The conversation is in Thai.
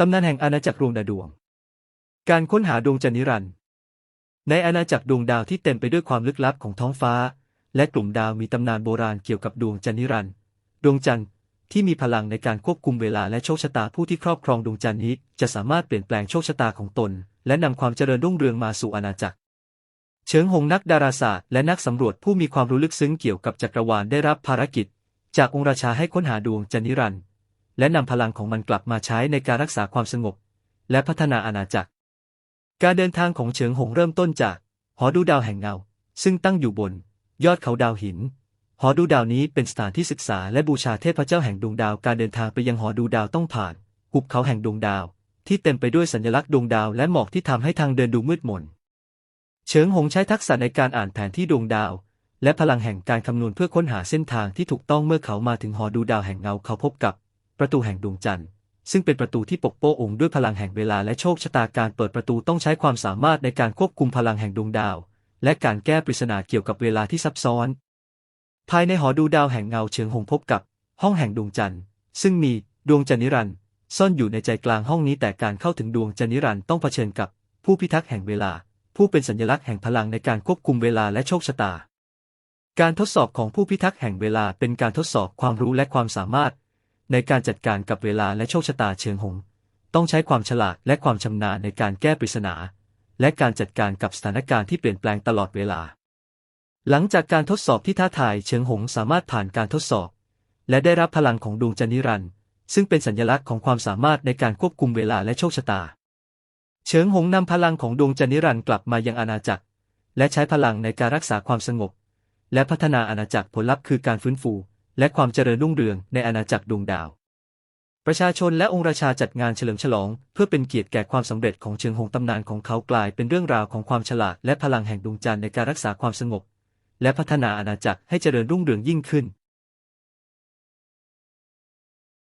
ตำนานแห่งอาณาจักรดวงดาวดวง การค้นหาดวงจันทร์นิรันดร์ในอาณาจักรดวงดาวที่เต็มไปด้วยความลึกลับของท้องฟ้า และกลุ่มดาวมีตำนานโบราณเกี่ยวกับดวงจันทร์นิรันดร์ดวงจันทร์ที่มีพลังในการควบคุมเวลาและโชคชะตาผู้ที่ครอบครองดวงจันทร์นี้ จะสามารถเปลี่ยนแปลงโชคชะตาของตน และนำความเจริญรุ่งเรืองมาสู่อาณาจักร เฉิงหงนักดาราศาสตร์และนักสำรวจผู้มีความรู้ลึกซึ้งเกี่ยวกับจักรวาลได้รับภารกิจ จากองค์ราชาให้ค้นหาดวงจันทร์นิรันดร์ และนำพลังของมันกลับมาใช้ในการรักษาความสงบ และพัฒนาอาณาจักร การเดินทางของเฉิงหงเริ่มต้นจาก หอดูดาวแห่งเงา ซึ่งตั้งอยู่บน ยอดเขาดาวหิน หอดูดาวนี้เป็นสถานที่ศึกษาและบูชาเทพเจ้าแห่งดวงดาว การเดินทางไปยังหอดูดาวต้องผ่านหุบเขาแห่งดวงดาว ที่เต็มไปด้วยสัญลักษณ์ดวงดาวและหมอกที่ทำให้ทางเดินดูมืดมน เฉิงหงใช้ทักษะในการอ่านแผนที่ดวงดาวและพลังแห่งการคำนวณเพื่อค้นหาเส้นทางที่ถูกต้องเมื่อเขามาถึงหอดูดาวแห่งเงาเขาพบกับ ประตูแห่งดวงจันทร์ ซึ่งเป็นประตูที่ปกโป้องค์ด้วยพลังแห่งเวลาและโชคชะตาการเปิดประตูต้องใช้ความสามารถในการควบคุมพลังแห่งดวงดาว และการแก้ปริศนาเกี่ยวกับเวลาที่ซับซ้อน ภายในหอดูดาวแห่งเงาเฉิงหงพบกับ ห้องแห่งดวงจันทร์ ซึ่งมีดวงจันทร์นิรันดร์ซ่อนอยู่ในใจกลางห้องนี้แต่การเข้าถึงดวงจันทร์นิรันดร์ต้องเผชิญกับ ผู้พิทักษ์แห่งเวลา ผู้เป็นสัญลักษณ์แห่งพลังในการควบคุมเวลาและโชคชะตา การทดสอบของผู้พิทักษ์แห่งเวลาเป็นการทดสอบความรู้และความสามารถ ในการจัดการกับเวลาและโชคชะตาเชิงหง ต้องใช้ความฉลาดและความชำนาญในการแก้ปริศนา และการจัดการกับสถานการณ์ที่เปลี่ยนแปลงตลอดเวลา หลังจากการทดสอบที่ท้าทายเฉิงหงสามารถผ่านการทดสอบ และได้รับพลังของดวงจันทร์นิรันดร์ซึ่งเป็นสัญลักษณ์ของความสามารถในการควบคุมเวลาและโชคชะตา เฉิงหงนำพลังของดวงจันทร์นิรันดร์กลับมายังอาณาจักร และใช้พลังในการรักษาความสงบ และพัฒนาอาณาจักรผลลัพธ์คือการฟื้นฟู และความเจริญรุ่งเรืองในอาณาจักรดวงดาว ประชาชนและองค์ราชาจัดงานเฉลิมฉลอง เพื่อเป็นเกียรติแก่ความสำเร็จของเชิงหงตำนานของเขากลายเป็นเรื่องราวของความฉลาดและพลังแห่งดวงจันทร์ในการรักษาความสงบ และพัฒนาอาณาจักรให้เจริญรุ่งเรืองยิ่งขึ้น